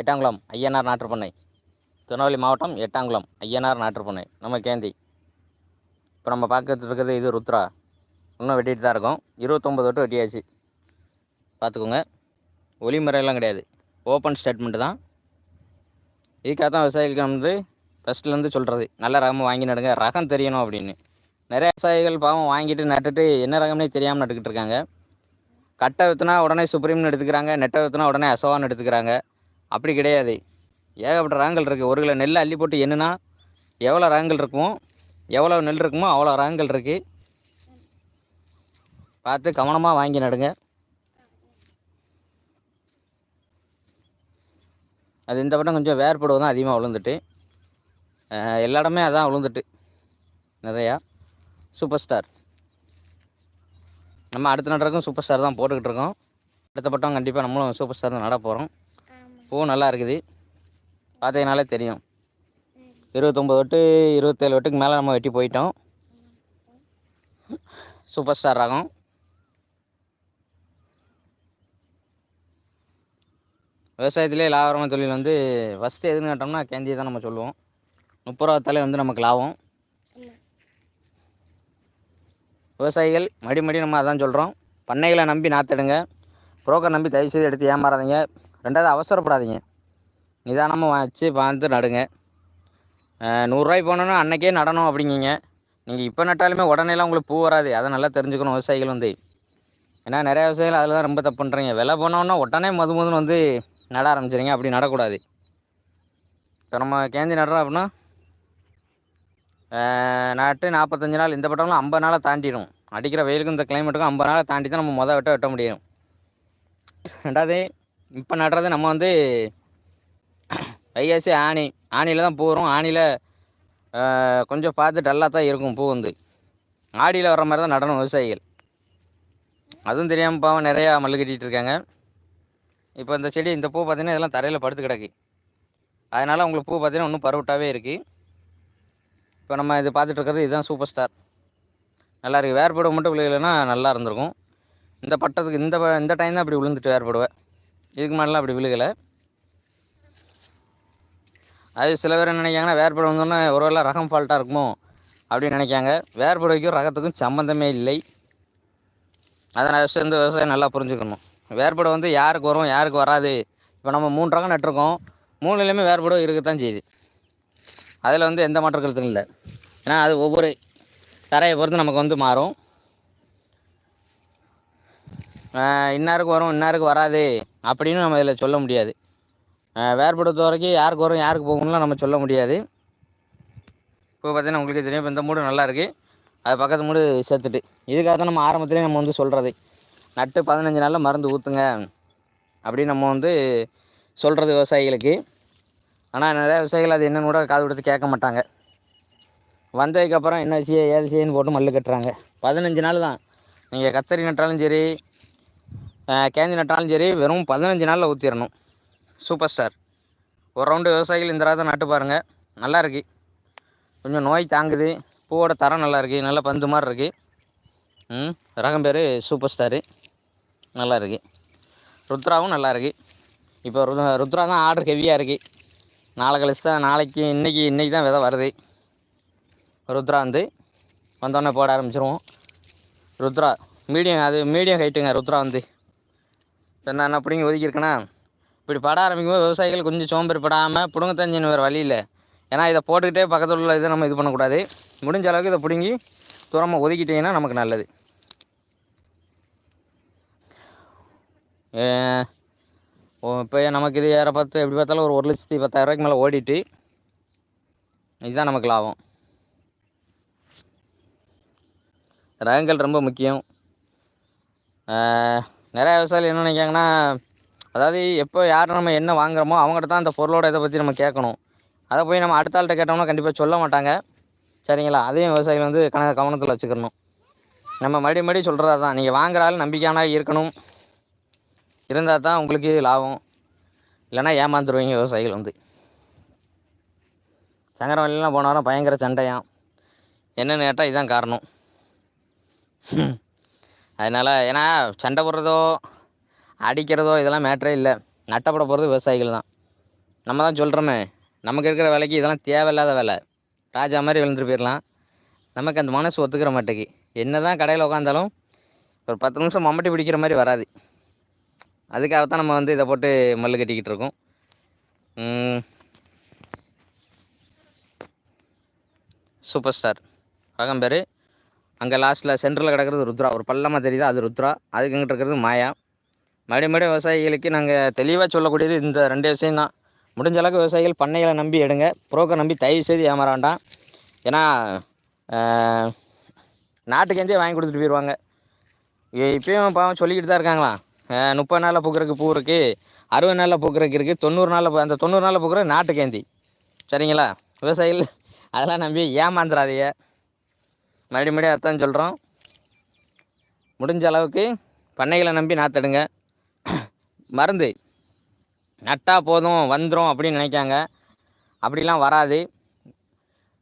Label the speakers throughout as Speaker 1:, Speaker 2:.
Speaker 1: எட்டாங்குளம் ஐயனார் நாட்டுப்பண்ணை திருநெல்வேலி மாவட்டம் எட்டாங்குளம் ஐயனார் நாட்டுப்பண்ணை நம்ம கேந்தி. இப்போ நம்ம பார்க்கறது இருக்கிறது இது ருத்ரா. இன்னும் வெட்டிட்டு தான் இருக்கோம். இருபத்தொம்பது தொட்டு வெட்டியாச்சு. பார்த்துக்கோங்க. ஒளிமுறையெல்லாம் கிடையாது. ஓப்பன் ஸ்டேட்மெண்ட்டு தான். இதுக்காக தான் விவசாயிகளுக்கு வந்து ஃபஸ்ட்லேருந்து சொல்கிறது நல்ல ரகமாக வாங்கி நடுங்க. ரகம் தெரியணும் அப்படின்னு. நிறைய விவசாயிகள் பாவம் வாங்கிட்டு நட்டுட்டு என்ன ரகம்னே தெரியாமல் நட்டுக்கிட்டு இருக்காங்க. கட்டை விற்றுனா உடனே சுப்ரீம்னு எடுத்துக்கிறாங்க. நெட்டை விற்றுனா உடனே அசோவான்னு எடுத்துக்கிறாங்க. அப்படி கிடையாது. ஏகப்பட்ட ரகங்கள் இருக்குது ஒரு கிலோ நெல் அள்ளி போட்டு என்னன்னா எவ்வளோ ரகங்கள் இருக்குமோ எவ்வளோ நெல் இருக்குமோ அவ்வளோ ரகங்கள் இருக்குது பார்த்து கவனமாக வாங்கி நடுங்க. அது இந்த பட்டம் கொஞ்சம் வேர்படுவது தான் அதிகமாக விழுந்துட்டு எல்லா இடமே அதான் விழுந்துட்டு நிறையா. சூப்பர் ஸ்டார் நம்ம அடுத்த நடக்கும் சூப்பர் ஸ்டார் தான் போட்டுக்கிட்டு இருக்கோம். அடுத்த பட்டம் கண்டிப்பாக நம்மளும் சூப்பர் ஸ்டார் தான் நட போகிறோம் பூ நல்லா இருக்குது பார்த்ததுனாலே தெரியும். இருபத்தொம்பது வட்டு இருபத்தேழு வட்டுக்கு மேலே நம்ம வெட்டி போயிட்டோம். சூப்பர் ஸ்டார் ரகம். விவசாயத்திலே லாபகரமான தொழில் வந்து ஃபஸ்ட்டு எதுன்னு கேட்டோம்னா கேந்தியை தான் நம்ம சொல்லுவோம். முப்பது ரூபா வந்து நமக்கு லாபம். விவசாயிகள் மடி மடி நம்ம அதான் சொல்கிறோம் பண்ணைகளை நம்பி நாத்தெடுங்க. புரோக்கர் நம்பி தயவு செய்து எடுத்து ஏமாறாதீங்க. ரெண்டாவது அவசரப்படாதீங்க. நிதானமாக வச்சு பார்த்து நடுங்க. நூறுரூவாய் நூறுரூவாய்க்கு போனோன்னா அன்னைக்கே நடணும் அப்படிங்கிங்க. நீங்கள் இப்போ நட்டாலுமே உடனேலாம் உங்களுக்கு பூ வராது. அதை நல்லா தெரிஞ்சுக்கணும் விவசாயிகள் வந்து. ஏன்னா நிறையா விவசாயிகள் அதில் தான் ரொம்ப தப்பு பண்ணுறீங்க விலை போனோன்னா உடனே மது மதுன்னு வந்து நட ஆரம்பிச்சிடுங்க அப்படி நடக்கூடாது. இப்போ நம்ம கேந்தி நடுறோம் அப்படின்னா நட்டு நாற்பத்தஞ்சு நாள் இந்த பட்டம்லாம் ஐம்பது நாளை தாண்டிடும். அடிக்கிற வெயிலுக்கும் இந்த கிளைமேட்டுக்கும் ஐம்பது நாளை தாண்டி தான் நம்ம மொதல் வெட்ட வெட்ட முடியும். ரெண்டாவது இப்போ நடுறது நம்ம வந்து வைகாசி ஆணி ஆணியில் தான் பூ வரும். ஆணியில் கொஞ்சம் பார்த்து டல்லாக தான் இருக்கும் பூ வந்து. ஆடியில் வர்ற மாதிரி தான் நடணும் விவசாயிகள். அதுவும் தெரியாமல் பாவம் நிறையா மல்லு கட்டிகிட்டு இருக்காங்க. இப்போ இந்த செடி இந்த பூ பார்த்திங்கன்னா இதெல்லாம் தரையில் படுத்து கிடக்கு. அதனால் உங்களுக்கு பூ பார்த்தீங்கன்னா இன்னும் பருவட்டாகவே இருக்குது இப்போ நம்ம இது பார்த்துட்ருக்கிறது இதுதான் சூப்பர் ஸ்டார். நல்லா இருக்குது வேறுபடுவை மட்டும் விழுகலைன்னா நல்லா இருந்திருக்கும். இந்த பட்டத்துக்கு இந்த இந்த டைம் தான் அப்படி விழுந்துட்டு வேறுபடுவேன் இதுக்கு மேலாம் அப்படி விழுகலை. அது சில பேர் என்ன நினைக்காங்கன்னா வேறுபடு வந்தோன்னே ஒருவேளை ரகம் ஃபால்ட்டாக இருக்குமோ அப்படின்னு நினைக்காங்க வேறுபடுவைக்கும் ரகத்துக்கும் சம்மந்தமே இல்லை. அதை சேர்ந்து விவசாயம் நல்லா புரிஞ்சுக்கணும். வேறுபடு வந்து யாருக்கு வரும் யாருக்கு வராது. இப்போ நம்ம மூணு ரகம் நட்டிருக்கோம். மூணுலேயுமே வேறுபடு இருக்கத்தான் செய்யுது. அதில் வந்து எந்த மாற்ற கருத்தும் இல்லை. ஏன்னா அது ஒவ்வொரு தரையை பொறுத்து நமக்கு வந்து மாறும். இன்னாருக்கு வரும் இன்னாருக்கு வராது. அப்படின்னு நம்ம இதில் சொல்ல முடியாது. வேறுபடுத்த வரைக்கும் யாருக்கு வரும் யாருக்கு போகணும்லாம் நம்ம சொல்ல முடியாது. இப்போ பார்த்தீங்கன்னா உங்களுக்கு தெரியும் இப்போ இந்த மூடு நல்லா இருக்குது அது பக்கத்து மூடு சேர்த்துட்டு. இதுக்காக தான் நம்ம ஆரம்பத்துலேயே நம்ம வந்து சொல்கிறது நட்டு பதினஞ்சு நாளில் மருந்து ஊற்றுங்க அப்படின்னு நம்ம வந்து சொல்கிறது விவசாயிகளுக்கு. ஆனால் நிறையா விவசாயிகள் அது என்னன்னு கூட காது கொடுத்து கேட்க மாட்டாங்க. வந்ததுக்கப்புறம் என்ன விஷயம் ஏது செய்யன்னு போட்டு மல்லு கட்டுறாங்க. பதினஞ்சு நாள் தான். நீங்கள் கத்தரி நட்டாலும் சரி கேஞ்சி கேந்தி நட்டாலும் சரி வெறும் பதினஞ்சு நாளில் ஊற்றிடணும் சூப்பர் ஸ்டார் ஒரு ரவுண்டு விவசாயிகள் இந்த ரகத்தை நட்டு பாருங்கள் நல்லா இருக்கு. கொஞ்சம் நோய் தாங்குது. பூவோட தரம் நல்லா இருக்குது நல்ல பந்து மாதிரி இருக்குது ம் ரகம் பேர் சூப்பர் ஸ்டாரு நல்லா இருக்கு. ருத்ராவும் நல்லா இருக்கு. இப்போ ரு ருத்ரா தான் ஆர்டர் ஹெவியாக இருக்குது நாளை கழிச்சு தான் நாளைக்கு இன்றைக்கி இன்றைக்கி தான் விதை வருது. ருத்ரா வந்து வந்தோடனே போட ஆரம்பிச்சிருவோம். ருத்ரா மீடியம் அது மீடியம் ஹைட்டுங்க ருத்ரா வந்து. இப்போ நான் என்ன பிடிங்கி ஒதுக்கியிருக்கேன்னா இப்படி பட ஆரம்பிக்கும்போது விவசாயிகள் கொஞ்சம் சோம்பேறி படாமல் பிடுங்க தஞ்சின்னு வேறு வழியில் ஏன்னா இதை போட்டுக்கிட்டே பக்கத்தில் உள்ள இதை நம்ம இது பண்ணக்கூடாது. முடிஞ்ச அளவுக்கு இதை பிடுங்கி தூரமாக ஒதுக்கிட்டிங்கன்னா நமக்கு நல்லது. இப்போ நமக்கு இது ஏற பார்த்து எப்படி பார்த்தாலும் ஒரு ஒரு லட்சத்தி பத்தாயிரரூபாய்க்கு மேலே ஓடிட்டு இதுதான் நமக்கு லாபம். ரகங்கள் ரொம்ப முக்கியம். நிறையா விவசாயிகள் என்ன நினைக்காங்கன்னா அதாவது எப்போ யார் நம்ம என்ன வாங்குறோமோ அவங்ககிட்ட தான் அந்த பொருளோட இதை பற்றி நம்ம கேட்கணும். அதை போய் நம்ம அடுத்த ஆள்கிட்ட கேட்டோம்னா கண்டிப்பாக சொல்ல மாட்டாங்க. சரிங்களா? அதையும் விவசாயிகள் வந்து கண கவனத்தில் வச்சுக்கணும். நம்ம மறுபடி மறுபடி சொல்கிறதா தான் நீங்கள் வாங்குற ஆள் நம்பிக்கையான இருக்கணும். இருந்தால் தான் உங்களுக்கு லாபம். இல்லைன்னா ஏமாந்துருவீங்க விவசாயிகள் வந்து. சங்கரவழிலாம் போன வாரம் பயங்கர சண்டையாம். என்னென்னு கேட்டால் இதுதான் காரணம். அதனால் ஏன்னா சண்டை போடுறதோ அடிக்கிறதோ இதெல்லாம் மேட்டரே இல்லை. நட்டப்பட போகிறது விவசாயிகள் தான். நம்ம தான் சொல்கிறோமே நமக்கு இருக்கிற வேலைக்கு இதெல்லாம் தேவையில்லாத வேலை. ராஜா மாதிரி விழுந்துட்டு போயிடலாம் நமக்கு அந்த மனசு ஒத்துக்கிற மாட்டேக்கு என்ன தான் கடையில் உட்காந்தாலும் ஒரு பத்து நிமிஷம் மம்மட்டி பிடிக்கிற மாதிரி வராது. அதுக்காகத்தான் நம்ம வந்து இதை போட்டு மல்லு கட்டிக்கிட்டு இருக்கோம். Super star. ரகம் பேர் அங்கே லாஸ்ட்டில் சென்டரில் கிடக்கிறது ருத்ரா. ஒரு பள்ளமாக தெரியுது? அது ருத்ரா. அதுக்கு இருக்கிறது மாயா. மறுபடியும் மறுபடியும் விவசாயிகளுக்கு நாங்கள் தெளிவாக சொல்லக்கூடியது இந்த ரெண்டு விஷயம்தான் முடிஞ்ச அளவுக்கு விவசாயிகள் பண்ணைகளை நம்பி எடுங்க. புரோக்கர் நம்பி தயவு செய்து ஏமாற வேண்டாம் ஏன்னா நாட்டுக்கேந்தே வாங்கி கொடுத்துட்டு போயிடுவாங்க இப்பயும் பாவம் சொல்லிக்கிட்டு தான் இருக்காங்களா? முப்பது நாளில் பூக்கிறதுக்கு பூ இருக்குது அறுபது நாளில் பூக்கிறதுக்கு இருக்குது தொண்ணூறு நாளில் அந்த தொண்ணூறு நாளில் பூக்கிற நாட்டுக்கேந்தி சரிங்களா? விவசாயிகள் அதெல்லாம் நம்பி ஏமாந்துடாதீங்க மறுபடியும் மறுபடியும் அதான் சொல்கிறோம் முடிஞ்ச அளவுக்கு பண்ணைகளை நம்பி நாத்தடுங்க மருந்து. நட்டா போதும் வந்துடும் அப்படின்னு நினைக்காங்க. அப்படிலாம் வராது.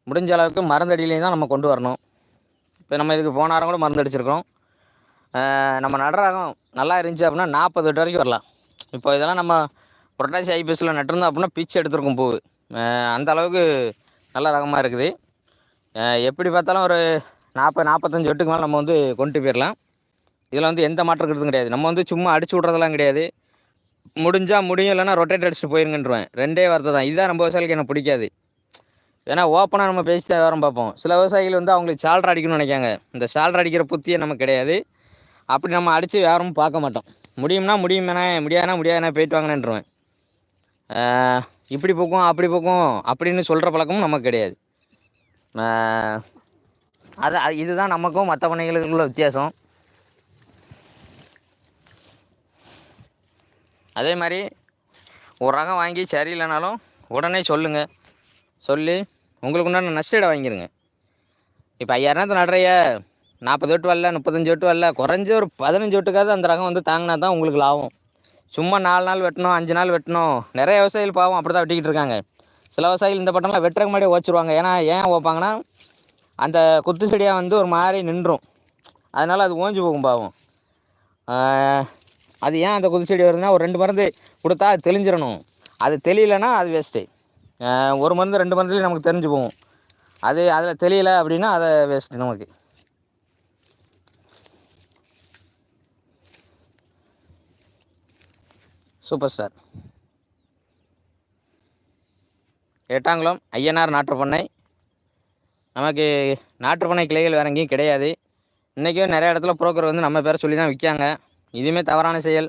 Speaker 1: முடிஞ்ச அளவுக்கு மருந்தடியிலையும் தான் நம்ம கொண்டு வரணும். இப்போ நம்ம இதுக்கு போன வாரம் கூட மருந்து அடிச்சிருக்கோம் நம்ம நடுற ரகம் நல்லா இருந்துச்சு அப்படின்னா நாற்பது எட்டு வரைக்கும் வரலாம். இப்போ இதெல்லாம் நம்ம புரட்டாசி ஐபிஎஸ்சில் நட்டிருந்தோம் அப்படின்னா பிச்சு எடுத்துருக்கும் பூ அந்த அளவுக்கு நல்ல ரகமாக இருக்குது. எப்படி பார்த்தாலும் ஒரு நாற்பது நாற்பத்தஞ்சு எட்டுக்கு மேலே நம்ம வந்து கொண்டு போயிடலாம் இதில் வந்து எந்த மாற்றம் இருக்கிறதும் கிடையாது. நம்ம வந்து சும்மா அடிச்சு விட்றதெல்லாம் கிடையாது. முடிஞ்சால் முடியும் இல்லைன்னா ரொட்டேட் அடிச்சுட்டு போயிருங்கன்றேன் ரெண்டே வார்த்தை தான். இதுதான் நம்ம விவசாயிகளுக்கு எனக்கு பிடிக்காது. ஏன்னா ஓப்பனாக நம்ம பேசி தான் விவரம் பார்ப்போம். சில விவசாயிகள் வந்து அவங்களுக்கு சால்ரா அடிக்கணும்னு நினைக்காங்க. இந்த சால்ட்ரு அடிக்கிற புத்தியே நமக்கு கிடையாது. அப்படி நம்ம அடித்து யாரும் பார்க்க மாட்டோம். முடியும்னா முடியுமேண்ணே முடியாதுனா முடியாதுண்ணே போயிட்டு வாங்கன்றேன் இப்படி போக்கும் அப்படி போக்கும் அப்படின்னு சொல்கிற பழக்கமும் நமக்கு கிடையாது. அது அது- இதுதான் நமக்கும் மற்ற பண்ணைகளுக்குள்ள வித்தியாசம். அதே மாதிரி ஒரு ரகம் வாங்கி சரியில்லைனாலும் உடனே சொல்லுங்கள் சொல்லி உங்களுக்கு உண்டான நஷ்டீடை வாங்கிருங்க. இப்போ ஐயாயிரத்து நடுறைய நாற்பது எட்டு வரல முப்பத்தஞ்சு எட்டு வரல குறைஞ்ச ஒரு பதினஞ்சு எட்டுக்காவது அந்த ரகம் வந்து தாங்கினா தான் உங்களுக்கு லாபம். சும்மா நாலு நாள் வெட்டணும் அஞ்சு நாள் வெட்டணும். நிறைய விவசாயிகள் பாவம் அப்படி தான் வெட்டிக்கிட்டு இருக்காங்க. சில விவசாயிகள் இந்த பட்டம்லாம் வெட்டுறக்கு முன்னாடி ஓச்சிருவாங்க ஏன்னா ஏன் ஓப்பாங்கன்னா அந்த குத்து செடியாக வந்து ஒரு மாதிரி நின்றும். அதனால் அது ஓஞ்சு போகும் பாவம். அது ஏன் அந்த குத்து செடி வருதுன்னா ஒரு ரெண்டு மருந்து கொடுத்தா அது தெளிஞ்சிடணும். அது தெளியலைன்னா அது வேஸ்ட்டு ஒரு மருந்து ரெண்டு மருந்துலேயும் நமக்கு தெரிஞ்சு போகும். அது அதில் தெரியல அப்படின்னா அதை வேஸ்ட்டு நமக்கு. Super star. எட்டாங்குளம் ஐயனார் நாட்டுப்பண்ணை நமக்கு நாட்டுப்பண்ணை கிளைகள் வேறு எங்கேயும் கிடையாது. இன்றைக்கும் நிறைய இடத்துல புரோக்கர் வந்து நம்ம பேரை சொல்லி தான் விற்காங்க. இதுவுமே தவறான செயல்.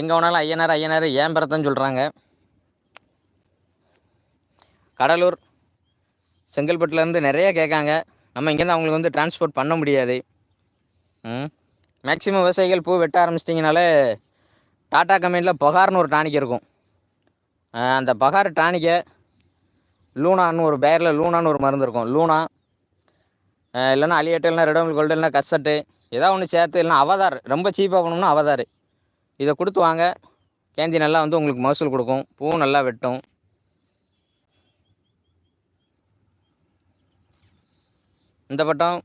Speaker 1: எங்கே வேணாலும் ஐயனார் ஐயனார் ஏன் பெறத்தான் சொல்கிறாங்க கடலூர் செங்கல்பட்டுலேருந்து நிறைய கேட்காங்க. நம்ம இங்கேருந்து அவங்களுக்கு வந்து டிரான்ஸ்போர்ட் பண்ண முடியாது. மேக்சிமம் மேக்ஸிமம் விவசாயிகள் பூ வெட்ட ஆரம்பிச்சிட்டிங்கனாலே டாடா கம்பெனியில் பகார்னு ஒரு டானிக் இருக்கும். அந்த பகார் டானிக்கை லூனான்னு ஒரு பேரில் லூனான்னு ஒரு மருந்து இருக்கும். லூனா இல்லைன்னா அலியேட்டு இல்லைனா ரெடோமில் கோல்டு இல்லைனா கசட்டு ஏதாவது ஒன்று சேர்த்து இல்லைனா அவதார் ரொம்ப சீப்பாக பண்ணணும்னா அவதார் இதை கொடுத்து வாங்க. கேந்தி நல்லா வந்து உங்களுக்கு மகசூல் கொடுக்கும். பூ நல்லா வெட்டும். இந்த பட்டம்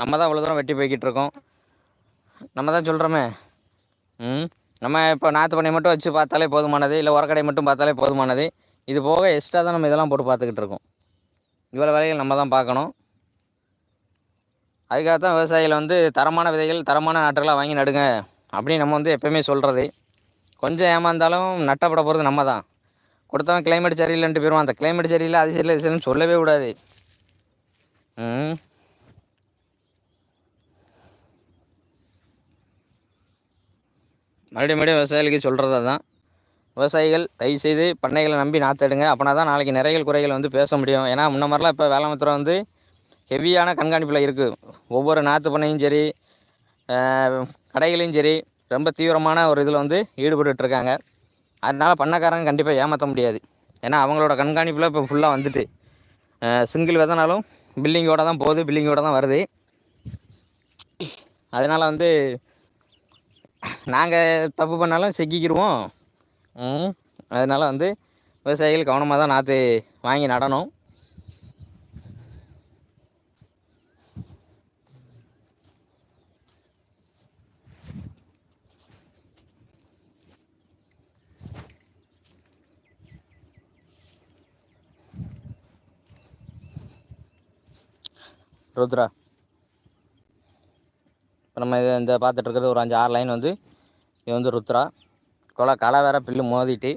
Speaker 1: நம்ம தான் இவ்வளோ தூரம் வெட்டி போய்கிட்டு இருக்கோம். நம்ம தான் சொல்கிறோமே ம் நம்ம இப்போ நாற்று பண்ணி மட்டும் வச்சு பார்த்தாலே போதுமானது இல்லை உரக்கடை மட்டும் பார்த்தாலே போதுமானது. இது போக எக்ஸ்ட்ரா தான் நம்ம இதெல்லாம் போட்டு பார்த்துக்கிட்டு இருக்கோம். இவ்வளோ வேலைகள் நம்ம தான் பார்க்கணும். அதுக்காக தான் விவசாயிகள் வந்து தரமான விதைகள் தரமான நாற்றுகளாக வாங்கி நடுங்க அப்படின்னு நம்ம வந்து எப்போயுமே சொல்கிறது கொஞ்சம் ஏமாந்தாலும் நட்டப்பட போகிறது நம்ம தான். கொடுத்தவன் கிளைமேட் சரியில்லைன்ட்டு போயிடுவான் அந்த கிளைமேட் சரியில்லை அது சரியில்லை இது சொல்லவே கூடாது. மறுபடியும் மறுபடியும் விவசாயிகளுக்கு சொல்கிறது தான் விவசாயிகள் தயவுசெய்து பண்ணைகளை நம்பி நாற்றெடுங்க அப்படின்னா தான் நாளைக்கு நிறைகள் குறைகள் வந்து பேச முடியும். ஏன்னா முன்ன மாதிரிலாம் இப்போ வேளாண்மைத்துறை வந்து ஹெவியான கண்காணிப்பில் இருக்குது ஒவ்வொரு நாற்று பண்ணையும் சரி கடைகளையும் சரி ரொம்ப தீவிரமான ஒரு இதில் வந்து ஈடுபட்டுருக்காங்க இருக்காங்க. அதனால் பண்ணக்காரங்க கண்டிப்பாக ஏமாற்ற முடியாது. ஏன்னா அவங்களோட கண்காணிப்பில் இப்போ ஃபுல்லாக வந்துட்டு சிங்கிள் விதனாலும் பில்லிங்கோட தான் போகுது பில்லிங்கோட தான் வருது. அதனால் வந்து நாங்கள் தப்பு பண்ணாலும் செக்கிக்கிடுவோம் அதனால் வந்து விவசாயிகள் கவனமாக தான் நாற்று வாங்கி நடணும். ருத்ரா இப்போ நம்ம இதை இந்த பார்த்துட்ருக்கிறது ஒரு அஞ்சு ஆறு லைன் வந்து இது வந்து ருத்ரா. கொலை களை வேற பில்லு மோதிட்டு.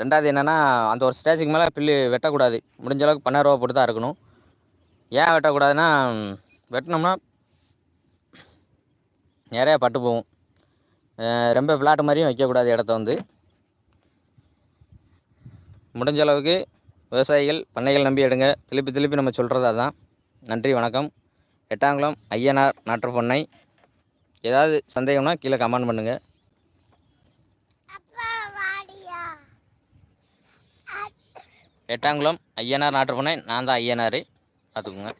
Speaker 1: ரெண்டாவது என்னென்னா அந்த ஒரு ஸ்டேஜுக்கு மேலே பில்லு வெட்டக்கூடாது. முடிஞ்ச அளவுக்கு பன்னெண்டு ரூபா போட்டு தான் இருக்கணும். ஏன் வெட்டக்கூடாதுன்னா வெட்டினோம்னா நிறையா பட்டு போகும். ரொம்ப பிளாட் மாதிரியும் வைக்கக்கூடாது இடத்த வந்து. முடிஞ்ச அளவுக்கு விவசாயிகள் பண்ணைகள் நம்பி எடுங்க. திருப்பி திருப்பி நம்ம சொல்கிறது அதான். நன்றி வணக்கம். எட்டாங்குளம் ஐயனார் நாட்டு பண்ணை ஏதாவது சந்தேகம்னா கீழே கமெண்ட் பண்ணுங்கள் எட்டாங்குளம் ஐயனார் ஆர்டர் பண்ணேன் நான் தான் ஐயனார். பார்த்துக்குங்க.